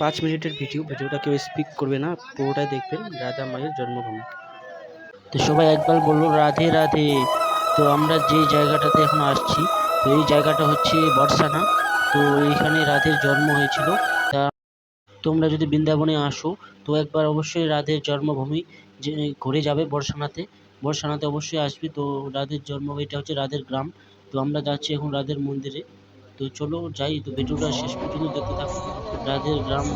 পাঁচ মিনিটের ভিডিও, ভিডিওটা কেউ স্পিক করবে না, পুরোটাই দেখবেন, রাধা মায়ের জন্মভূমি। তো সবাই একবার বলল, রাধে রাধে। তো আমরা যে জায়গাটাতে এখন আসছি, তো এই জায়গাটা হচ্ছে বর্ষানা তো এইখানে রাধের জন্ম হয়েছিল। তা তোমরা যদি বৃন্দাবনে আসো, তো একবার অবশ্যই রাধের জন্মভূমি যে ঘুরে যাবে বর্ষানাতে বর্ষানাতে অবশ্যই আসবে। তো রাধের জন্ম, এটা হচ্ছে রাধের গ্রাম। তো আমরা যাচ্ছি এখন রাধের মন্দিরে। তো চলো যাই, তো ভিডিওটা শেষ পর্যন্ত দেখতে থাকো। রাধের গ্রাম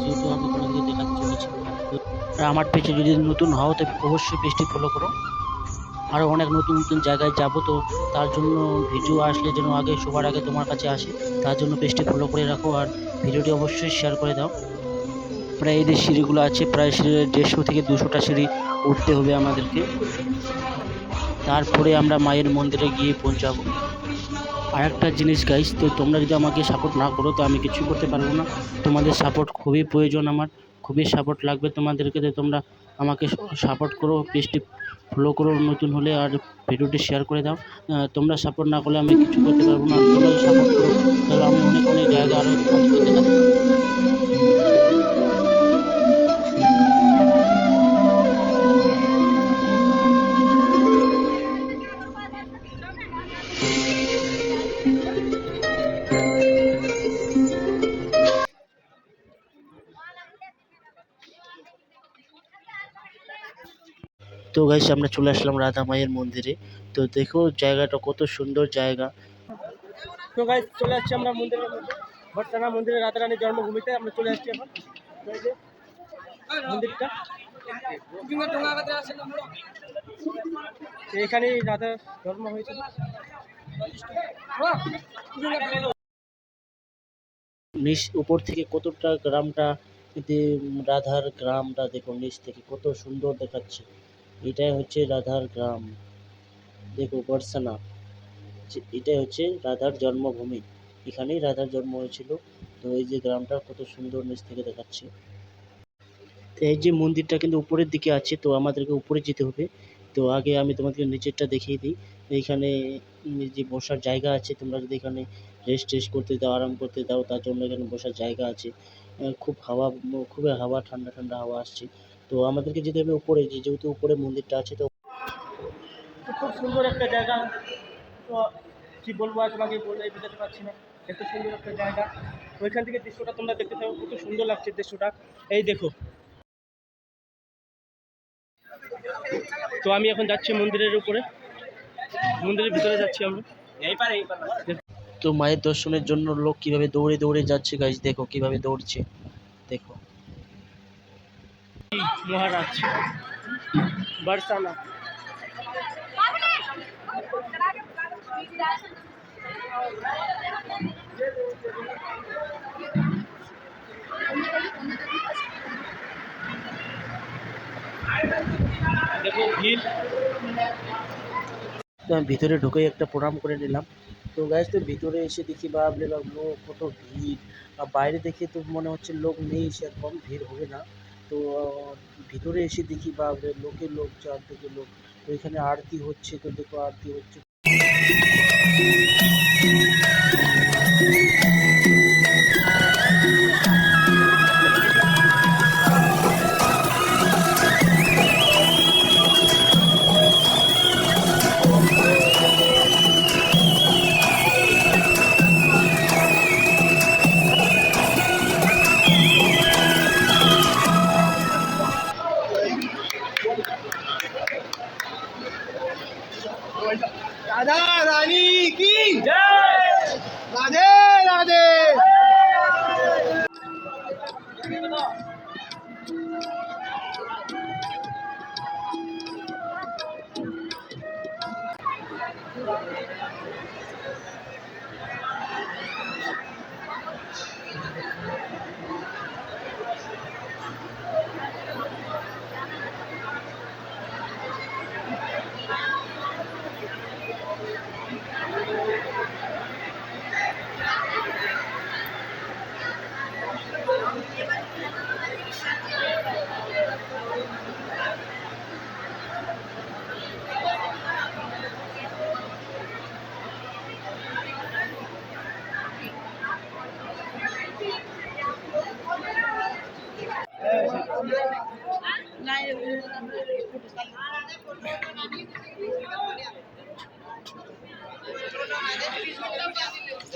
যেহেতু আমি তোমাদেরকে দেখাতে চলেছি। আমার পেজে যদি নতুন হও তো অবশ্যই পেজটি ফলো করো। আরও অনেক নতুন নতুন জায়গায় যাব, তো তার জন্য ভিডিও আসলে যেন আগে সবার আগে তোমার কাছে আসে, তার জন্য পেজটি ফলো করে রাখো আর ভিডিওটি অবশ্যই শেয়ার করে দাও। প্রায় যে সিঁড়িগুলো আছে, প্রায় সিঁড়ি দেড়শো থেকে দুশোটা সিঁড়ি উঠতে হবে আমাদেরকে। তারপরে আমরা মায়ের মন্দিরে গিয়ে পৌঁছাবো। আর একটা জিনিস গাইস তো তোমরা যদি আমাকে সাপোর্ট না করো, তো আমি কিছু করতে পারব না। তোমাদের সাপোর্ট খুবই প্রয়োজন আমার, খুবই সাপোর্ট লাগবে তোমাদেরকে তো তোমরা আমাকে সাপোর্ট করো, পেজটি ফলো করো, নতুন হলে আর ভিডিওটি শেয়ার করে দাও। তোমরা সাপোর্ট না করলে আমি কিছু করতে পারব না। তোমরা সাপোর্ট করো। তাহলে আমি অনেক অনেক জায়গা আরও তোমাদেরকে তো গাইস আমরা চলে আসলাম রাধা মায়ের মন্দিরে। তো দেখো জায়গাটা কত সুন্দর জায়গা। তো গাইজ চলে আসছি আমরা মন্দিরের মধ্যে। ভট্টানা মন্দিরে রাধারানীর জন্মভূমিতে আমরা চলে আসছি এখন। মন্দিরটা। তো এখানেই রাধা জন্ম হয়েছিল নিচ উপর থেকে কতটা গ্রামটা রাধার গ্রামটা দেখো নিচ থেকে কত সুন্দর দেখাচ্ছে। এটাই হচ্ছে রাধার গ্রাম। দেখো বর্ষানা এটাই হচ্ছে রাধার জন্মভূমি। এখানেই রাধার জন্ম হয়েছিল। তো এই যে গ্রামটা কত সুন্দর নিচ থেকে দেখাচ্ছে। তো এই যে মন্দিরটা কিন্তু উপরের দিকে আছে, তো আমাদেরকে উপরে যেতে হবে। তো আগে আমি তোমাদেরকে নিচেরটা দেখিয়ে দিই। এইখানে যে বসার জায়গা আছে, তোমরা যদি এখানে রেস্ট টেস্ট করতে দাও, আরাম করতে দাও, তার জন্য এখানে বসার জায়গা আছে। খুব হাওয়া, খুবই হাওয়া, ঠান্ডা ঠান্ডা হাওয়া আসছে। তো আমাদেরকে যেতে হবে উপরে যে যেহেতু উপরে মন্দিরটা আছে তো তো খুব সুন্দর একটা জায়গা। তো কি বলব আর তোমাকে বলে বোঝাতে পারছি না। এত সুন্দর একটা জায়গা। ওইখান থেকে দৃশ্যটা তোমরা দেখতে থাকো কত সুন্দর লাগছে দৃশ্যটা। এই দেখো। তো আমি এখন যাচ্ছি মন্দিরের উপরে। মন্দিরের ভিতরে যাচ্ছি আমরা। তো মায়ের দর্শনের জন্য লোক কীভাবে দৌড়ে দৌড়ে যাচ্ছে গাইজ দেখো কীভাবে দৌড়ছে। দেখো। মহারাজ বরসানা তো আমি ভিতরে ঢুকে একটা প্রণাম করে নিলাম। তো গাইজ তো ভিতরে এসে দেখি বাপ লোক কত ভিড়। আর বাইরে দেখে তো মনে হচ্ছে লোক নেই, সেরকম ভিড় হবে না। তো ভিতরে এসে দেখি বা লোকে লোক চারদিকে লোক তো এখানে আরতি হচ্ছে। রাধা রানী কি রাধে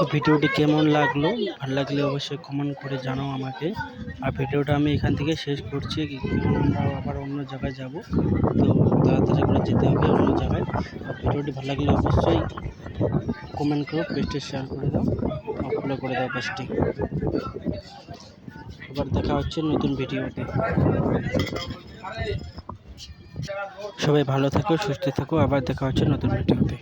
তো ভিডিওটি কেমন লাগল? ভালো লাগলে অবশ্যই কমেন্ট করে জানাও আমাকে। আর ভিডিওটা আমি এখান থেকে শেষ করছি। আমরা আবার অন্য জায়গায় যাব। তো তাড়াতাড়ি করে যেতে হবে অন্য জায়গায়। আর ভিডিওটি ভালো লাগলে অবশ্যই কমেন্ট করো পেজটি শেয়ার করে দাও ফলো করে দাও পেজটি আবার দেখা হচ্ছে নতুন ভিডিওতে। সবাই ভালো থাকো সুস্থ থাকো আবার দেখা হচ্ছে নতুন ভিডিওতে।